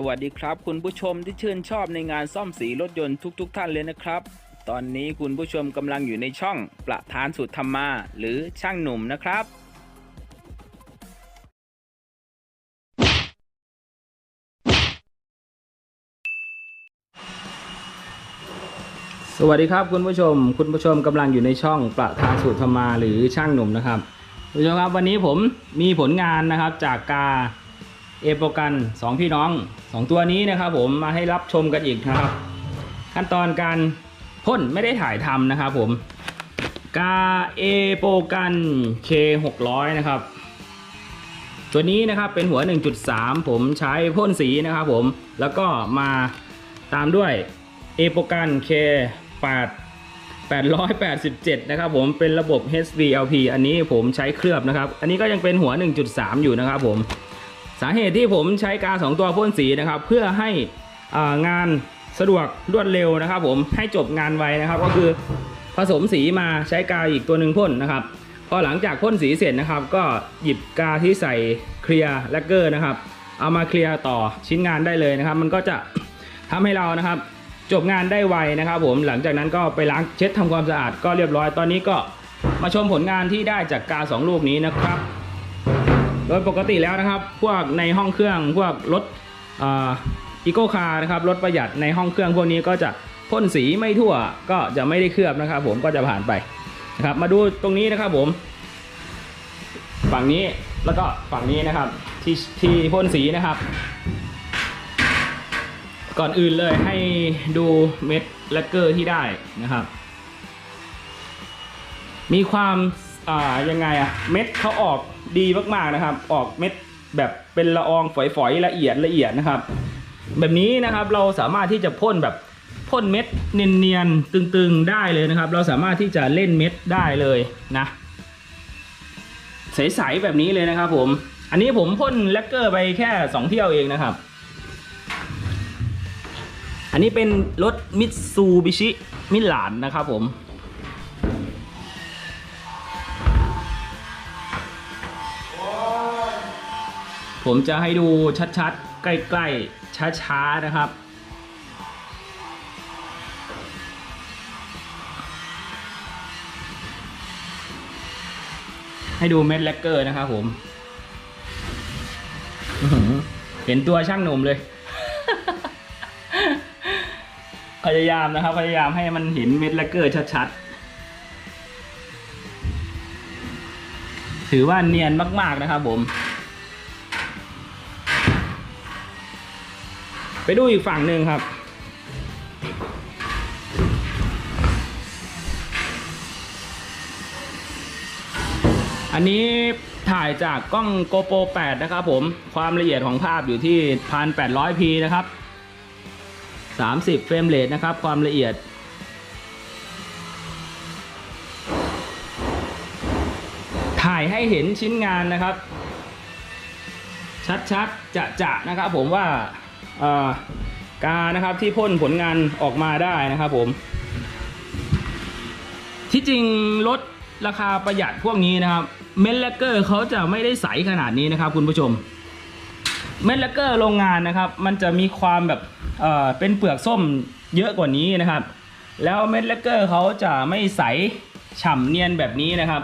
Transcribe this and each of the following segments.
สวัสดีครับ คุณผู้ชมที่ชื่นชอบในงานซ่อมสีรถยนต์ทุกๆท่านเลยนะครับ ตอนนี้คุณผู้ชมกำลังอยู่ในช่องประธานสุดธรรมา หรือช่างหนุ่มนะครับ สวัสดีครับคุณผู้ชม คุณผู้ชมกำลังอยู่ในช่องประธานสุดธรรมา หรือช่างหนุ่มนะครับคุณผู้ชมครับวันนี้ผมมีผลงานนะครับจากกา เอโปกันสองพี่น้องสองตัวนี้นะครับผมมาให้รับชมกันอีกนะครับ ขั้นตอนการพ่นไม่ได้ถ่ายทำนะครับผมกาเอโปกัน K 600นะครับ ตัวนี้นะครับเป็นหัว 1.3 ผมใช้พ่นสีนะครับผมแล้วก็มาตามด้วยเอโปกัน K 8 887 นะครับผมเป็นระบบ HVLP อันนี้ผมใช้เคลือบนะครับ อันนี้ก็ยังเป็นหัว 1.3 อยู่นะครับผม สาเหตุที่ผมใช้กา 2 ตัวพ่นสีนะครับ เพื่อให้งานสะดวกรวดเร็วนะครับ ผมให้จบงานไวนะครับ ก็คือผสมสีมาใช้กาอีกตัวหนึ่งพ่นนะครับพอหลังจากพ่นสีเสร็จนะครับ ก็หยิบกาที่ใส่เคลียร์แลกเกอร์นะครับ เอามาเคลียร์ต่อชิ้นงานได้เลยนะครับ มันก็จะทำให้เรานะครับ จบงานได้ไวนะครับ ผมหลังจากนั้นก็ไปล้างเช็ดทำความสะอาดก็เรียบร้อยตอนนี้ก็มาชมผลงานที่ได้จากกาสองลูกนี้นะครับ โดยปกติแล้วนะครับ พวกในห้องเครื่องพวกรถอีโก้คาร์นะครับรถประหยัดในห้องเครื่องพวกนี้ก็จะพ่นสีไม่ทั่วก็จะไม่ได้เคลือบนะครับ ผมก็จะผ่านไปนะครับ มาดูตรงนี้นะครับผม ฝั่งนี้แล้วก็ฝั่งนี้นะครับที่ที่พ่นสีนะครับ ก่อนอื่นเลยให้ดูเม็ดแลกเกอร์ที่ได้นะครับ มีความ อ่ายังไงอะเม็ดเขาออกดีมากๆนะครับ ออกเม็ดแบบเป็นละอองฝอยๆละเอียดละเอียดนะครับ แบบนี้นะครับเราสามารถที่จะพ่นแบบพ่นเม็ดเนียนๆตึงๆได้เลยนะครับ เราสามารถที่จะเล่นเม็ดได้เลยนะ ใสๆแบบนี้เลยนะครับผม อันนี้ผมพ่นแลกเกอร์ไปแค่ 2 เที่ยวเองนะครับ อันนี้เป็นรถมิตซูบิชิมิลานนะครับผม ผมจะให้ดูชัดๆ ใกล้ๆ ช้าๆ นะครับ ให้ดูเม็ดแลกเกอร์นะครับผม เห็นตัวช่างหนุ่มเลย พยายามนะครับ พยายามให้มันเห็นเม็ดแลกเกอร์ชัดๆถือว่าเนียนมาก ๆ นะครับผม ไปดูอีกฝั่งหนึ่งครับ อันนี้ถ่ายจากกล้อง GoPro 8 นะครับผม ความละเอียดของภาพอยู่ที่ 1800p นะครับ 30 เฟรมเรทนะครับ ความละเอียดถ่ายให้เห็นชิ้นงานนะครับ ชัดๆจะๆนะครับผมว่า กานะครับที่พ่นผลงานออกมาได้นะครับผม ที่จริงรถราคาประหยัดพวกนี้นะครับ เมนแลกเกอร์เขาจะไม่ได้ใสขนาดนี้นะครับ คุณผู้ชม เมนแลกเกอร์โรงงานนะครับ มันจะมีความแบบเออเป็นเปลือกส้มเยอะกว่านี้นะครับ แล้วเมนแลกเกอร์เขาจะไม่ใสฉ่ำเนียนแบบนี้นะครับ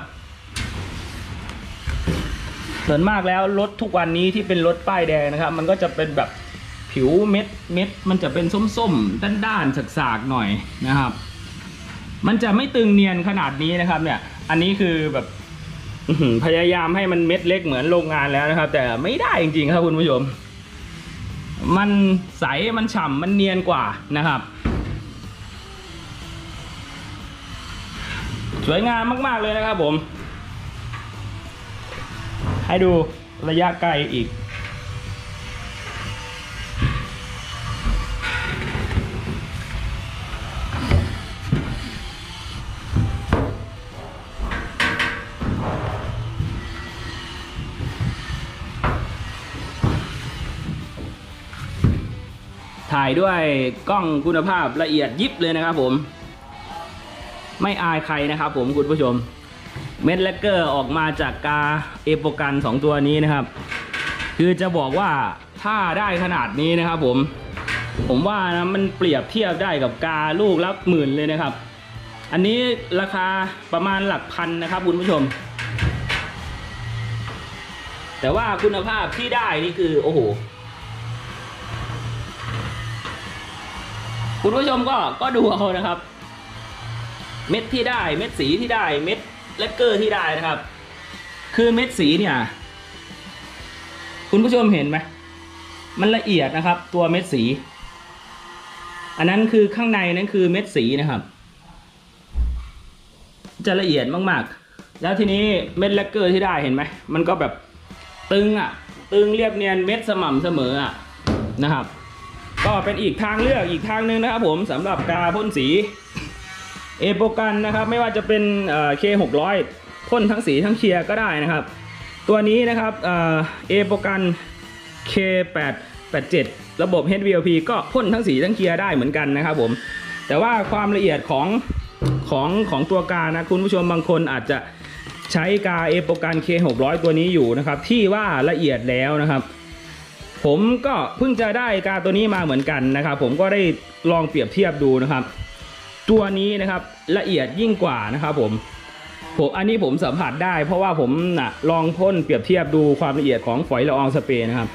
ส่วนมากแล้วรถทุกวันนี้ที่เป็นรถป้ายแดงนะครับ มันก็จะเป็นแบบ ผิวเม็ดเม็ดมันจะเป็นส้มๆ ด้านๆสากๆหน่อยนะครับ มันจะไม่ตึงเนียนขนาดนี้นะครับ เนี่ย อันนี้คือแบบพยายามให้มันเม็ดเล็กเหมือนโรงงานแล้วนะครับ แต่ไม่ได้จริงๆครับคุณผู้ชม มันใสมันฉ่ำมันเนียนกว่านะครับ สวยงามมากๆเลยนะครับผม ให้ดูระยะไกลอีก ถ่ายด้วยกล้องคุณภาพละเอียดยิบเลยนะครับผม ไม่อายใครนะครับผมคุณผู้ชม เม็ดแลกเกอร์ออกมาจากกาเอโปกันสองตัวนี้นะครับ คือจะบอกว่าถ้าได้ขนาดนี้นะครับผม ผมว่านะมันเปรียบเทียบได้กับกาลูกละหมื่นเลยนะครับ อันนี้ราคาประมาณหลักพันนะครับคุณผู้ชมแต่ว่าคุณภาพที่ได้นี่คือโอ้โห คุณผู้ชมก็ก็ดูเอานะครับ เม็ดที่ได้เม็ดสีที่ได้เม็ดแลกเกอร์ที่ได้นะครับ คือเม็ดสีเนี่ย คุณผู้ชมเห็นไหมมันละเอียดนะครับ ตัวเม็ดสี อันนั้นคือข้างในนั้นคือเม็ดสีนะครับ จะละเอียดมากๆ แล้วทีนี้เม็ดแลกเกอร์ที่ได้เห็นไหมมันก็แบบตึงอะ ตึงเรียบเนียนเม็ดสม่ำเสมออะนะครับ ก็เป็นอีกทางเลือกอีกทางหนึ่งนะครับผมสำหรับกาพ่นสีเอโปกันนะครับไม่ว่าจะเป็นเคหกร้อยพ่นทั้งสีทั้งเคลียร์ก็ได้นะครับ ตัวนี้นะครับเอโปกัน K887 ระบบ HVLP ก็พ่นทั้งสีทั้งเคลียร์ได้เหมือนกันนะครับผมแต่ว่าความละเอียดของของของตัวกานะคุณผู้ชมบางคนอาจจะใช้กาเอโปกัน K600 ตัวนี้อยู่นะครับที่ว่าละเอียดแล้วนะครับ ผมก็เพิ่งจะได้กาตัวนี้มาเหมือนกันนะครับ ผมก็ได้ลองเปรียบเทียบดูนะครับ ตัวนี้นะครับละเอียดยิ่งกว่านะครับผมผมอันนี้ผมสัมผัสได้เพราะว่าผมนะลองพ่นเปรียบเทียบดูความละเอียดของฝอยละอองสเปรย์นะครับ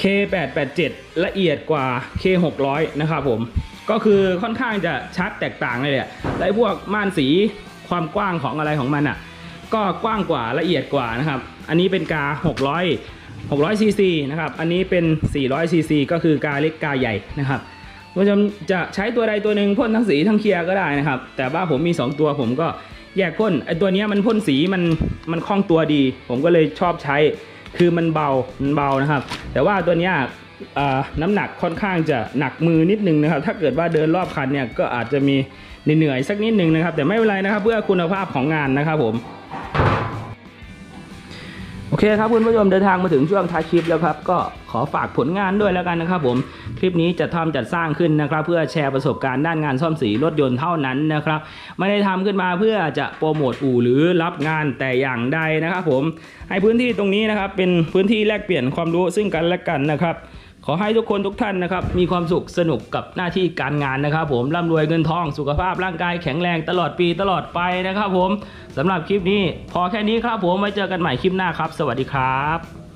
K887 ละเอียดกว่า K600 นะครับผมก็คือค่อนข้างจะชัดแตกต่างเลยแหละไอ้พวกม่านสีความกว้างของอะไรของมันอะ ก็กว้างกว่าละเอียดกว่านะครับ อันนี้เป็นกา 600 600ซีซีนะครับ อันนี้เป็น 400ซีซีก็คือกาเล็กกาใหญ่นะครับคุณผู้ชมจะใช้ตัวใดตัวหนึ่งพ่นทั้งสีทั้งเคลียร์ก็ได้นะครับ แต่ว่าผมมี 2 ตัวผมก็แยกพ่นไอตัวนี้มันพ่นสีมันมันคล่องตัวดี ผมก็เลยชอบใช้คือมันเบามันเบานะครับ แต่ว่าตัวนี้น้ำหนักค่อนข้างจะหนักมือนิดนึงนะครับ ถ้าเกิดว่าเดินรอบคันเนี่ยก็อาจจะมีเหนื่อยสักนิดนึงนะครับ แต่ไม่เป็นไรนะครับ เพื่อคุณภาพของงานนะครับผม เคครับคุณผู้ชมเดินทางมาถึงช่วงท้ายคลิปแล้วครับ ก็ขอฝากผลงานด้วยแล้วกันนะครับผมคลิปนี้จะทำจัดสร้างขึ้นนะครับ เพื่อแชร์ประสบการณ์ด้านงานซ่อมสีรถยนต์เท่านั้นนะครับ ไม่ได้ทำขึ้นมาเพื่อจะโปรโมทอู่หรือรับงานแต่อย่างใดนะครับผมให้พื้นที่ตรงนี้นะครับเป็นพื้นที่แลกเปลี่ยนความรู้ซึ่งกันและกันนะครับ ขอให้ทุกคนทุกท่านนะครับ มีความสุขสนุกกับหน้าที่การงานนะครับ ผมร่ำรวยเงินทองสุขภาพร่างกายแข็งแรงตลอดปีตลอดไปนะครับ ผมสำหรับคลิปนี้ พอแค่นี้ครับผมไว้เจอกันใหม่คลิปหน้าครับ สวัสดีครับ